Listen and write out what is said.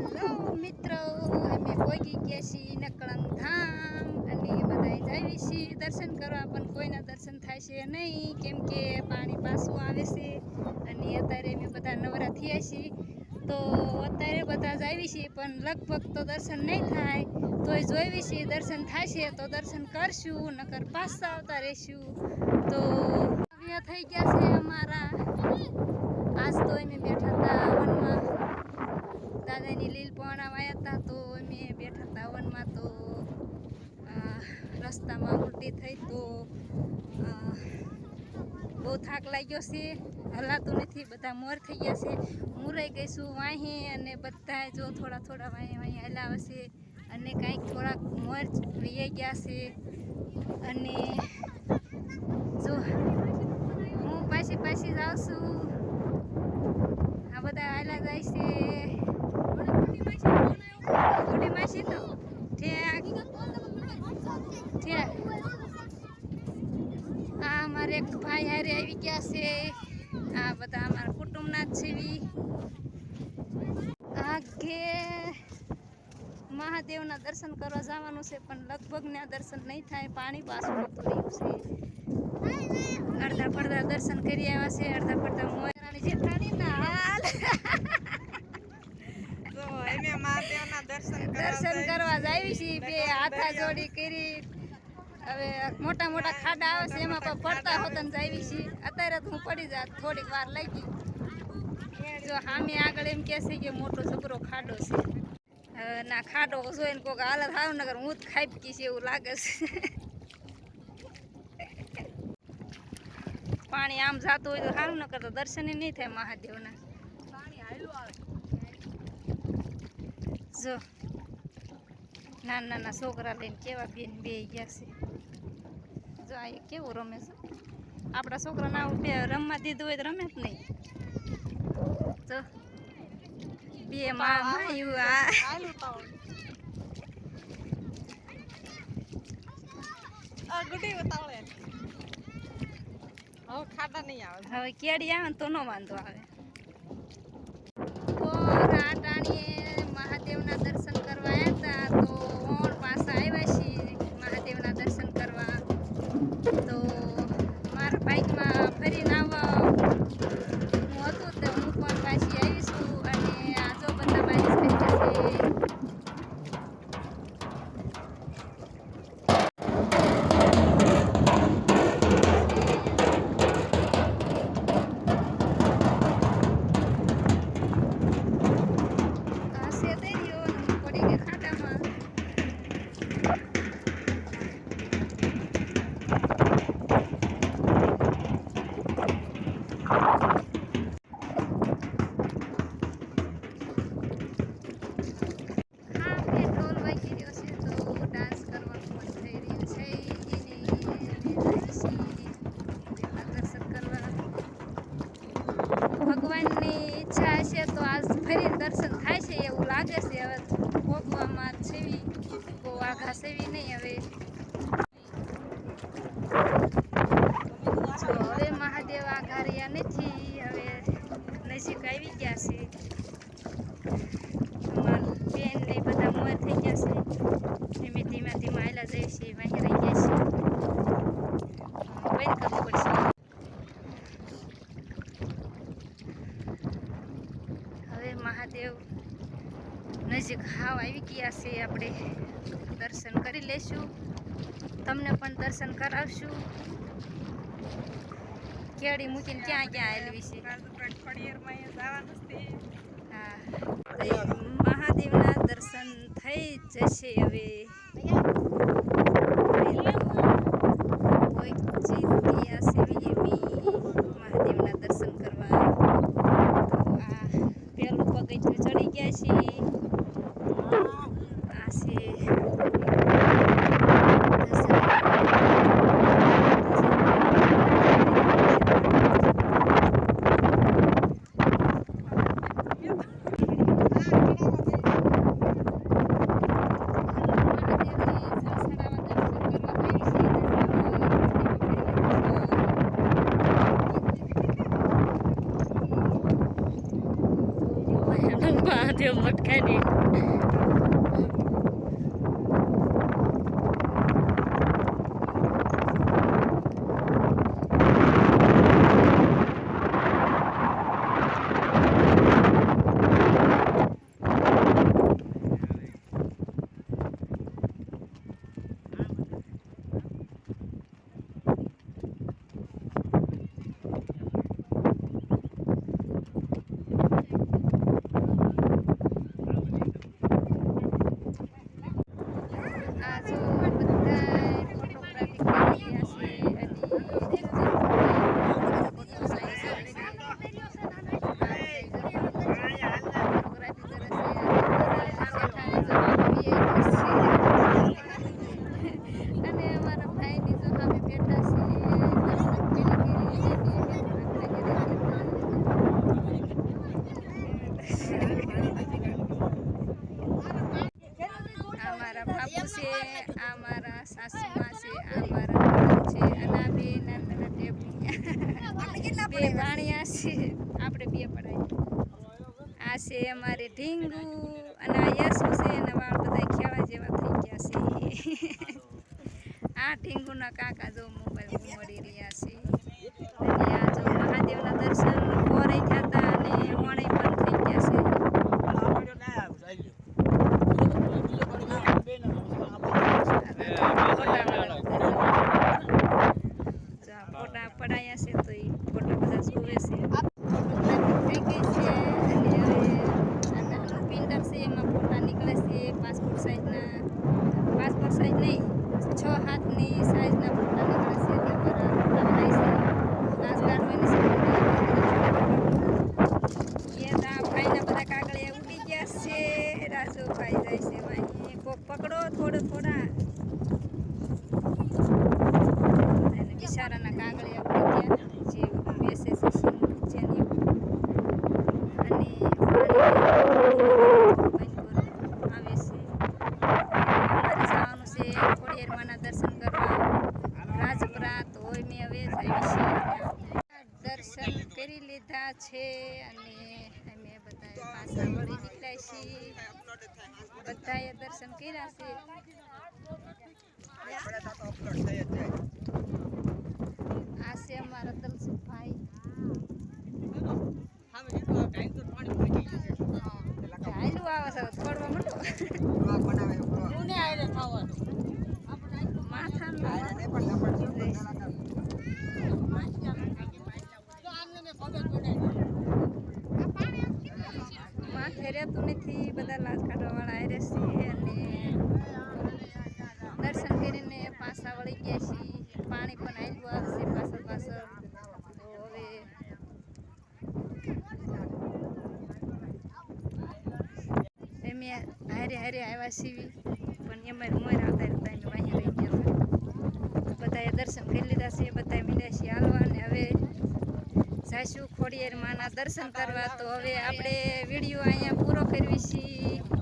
Hello મિત્રો. અમે પહોંચી ગયા છીએ નકળંગ ધામ અને બધા જઈએ છીએ. દર્શન કરવા પણ કોઈના દર્શન થાય છે નહીં. કેમ કે પાણી પાછું આવે છે અને અત્યારે અમે બધા નવરા થયા છીએ. તો અત્યારે બધા જાવી છીએ, પણ લગભગ તો દર્શન નહીં થાય. તોય જોઈવી છીએ દર્શન થશે તો દર્શન કરશું, નકર પાછા આવતા રહીશું. તો થઈ ગયા છે અમારા. આજ તો અમે બેઠા હતા વનમાં. દાદાની લીલ પહોણા આવ્યા હતા તો અમે બેઠા હતા વનમાં તો રસ્તામાં ઉલટી થઈ તો બહુ થાક લાગ્યો છે. હલાતું નથી, બધા મોર થઈ ગયા છે. હું રહી ગઈ છું વાહી અને બધા જો થોડા થોડા વાહી વાહી હલાવે છે અને કાંઈક થોડાક મોર વી ગયા છે. અને જો, હું પાછી પાછી જાઉં છું. આ બધા આયલા જાય છે મોટી માસી તો ઠેક ઠેક આ અમારે એક ભાઈ હારે આવી ગયા છે આ બધા અમારા કુટુંબના જ આગે મહાદેવના દર્શન કરવા જવાનું છે પણ લગભગ ના દર્શન નહીં થાય પાણી પાછું નતું રહ્યું છે અડધા પડધા દર્શન કરી આવ્યા છે અડધા પડધા મોરાની જેઠાણીના હાલ તો એને મહાદેવના દર્શન કરવા જઈ. જાવી છીએ. બે હાથા જોડી કરી. હવે મોટા મોટા ખાડા આવે છે એમાં પણ પડતા હોતા ને જાવી છીએ. અત્યારે તો હું પડી જાત થોડીક વાર લાગી જો સામે આગળ એમ કહે છે કે મોટો છોકરો ખાડો છે. હવે ના ખાડો જોઈને કોઈક હાલત સારું નગર હું જ ખાઈ છે એવું લાગે છે. પાણી આમ જાતું હોય તો સારું ન કરતા દર્શન નહીં થાય મહાદેવના. જો નાના નાના છોકરા લઈને કેવા બેન બે ગયા છે. જો આ કેવું રમે છે. આપણા છોકરા ના બે રમવા દીધું હોય તો રમે જ નહીં. જો બે માં માયું આ. તો. ગુડી. હવે નહીં આવે. હવે કેડી આવે ને તો નો વાંધો આવે. આવી ગયા છે. અમારા બેન ને બધા મોર થઈ ગયા છે. ધીમે ધીમે ધીમે આવેલા જાય છે, વાહી રહી ગયા છે. બંધ કરવું પડશે. હવે મહાદેવ નજીક હાવ આવી ગયા છે, આપણે દર્શન કરી લેશું. તમને પણ દર્શન કરાવશું. કેડી મૂકીને ક્યાં ક્યાં આવેલી છે? ખોડિયારમાં જવાનું છે. હા. મહાદેવના દર્શન થઈ જશે હવે. મહાદેવના દર્શન કરવા. આ પેલું પગથિયું ચડી ગયા છીએ આ છે મહાદેવ ભટકાઈ આ જો બધાય ફોટોગ્રાફી કરી રહ્યા છે અને ફોટોગ્રાફી કરે છે અને અમારા ભાઈની જો સામે બેઠા છે દર્શન આ મારા બાપુ છે આ મારા સાસુમાં છે આ મારા નણંદ છે અને આ બે નાના બે વાણિયા છે. આપણે બે પડાય. આ છે અમારે ઢીંગુ અને આ યસુ છે અને વાળ બધા ખેવા જેવા થઈ ગયા છે. આ ઢીંગુના કાકા જો મોબાઈલ મળી રહ્યા છે. આ જો મહાદેવના દર્શન ઓરે થયા હતા અને ઓણે પણ થઈ ગયા છે જા ફોટા પડાયા છે તો એ ફોટા બધા જોવે છે થઈ ગઈ છે અને હવે આ નાનું પિંડર છે એમાં ફોટા નીકળે છે પાસપોર્ટ સાઈઝના પાસપોર્ટ સાઈઝ નહીં છ હાથની સાઈઝના ફોટા નીકળે છે એટલે મારા ફોટા પડાય છે લાસ્ટ કાઢવાની છે એ આ ભાઈના બધા કાગળિયા ઉડી ગયા છે રાજુભાઈ જાય છે ભાઈ કોક પકડો થોડો, થોડા. બિચારાના ઉડી ગયા જે બેસે છે, જેની અને આવે છે અમારે માના દર્શન કરવા રાજપુરા તો હોય મેં હવે દર્શન કરી લીધા છે, અને અમે બધા પાછા વળી નીકળ્યા છીએ. બધાએ દર્શન કર્યા છે. આ છે અમારા દલસુખભાઈ. હાલું આવે છે થોડવા માથામાં માથે રહેતું નથી બધા લાશ કાઢવાવાળા હારે છે અને દર્શન કરીને પાછા વળી ગયા છીએ પાણી પણ આવ્યું આવશે પાછળ પાછળ તો હવે અમે હારે હારે આવ્યા સીવી પણ એમાં મોર આવતા રહેતા અમે વાહી રહી ગયા હતા બધાએ દર્શન કરી લીધા છે બધાએ મીંડા છે હાલવા અને હવે સાસુ ખોડિયાર માના દર્શન કરવા, તો હવે આપણે વીડિયો અહીંયા પૂરો કરવી છીએ.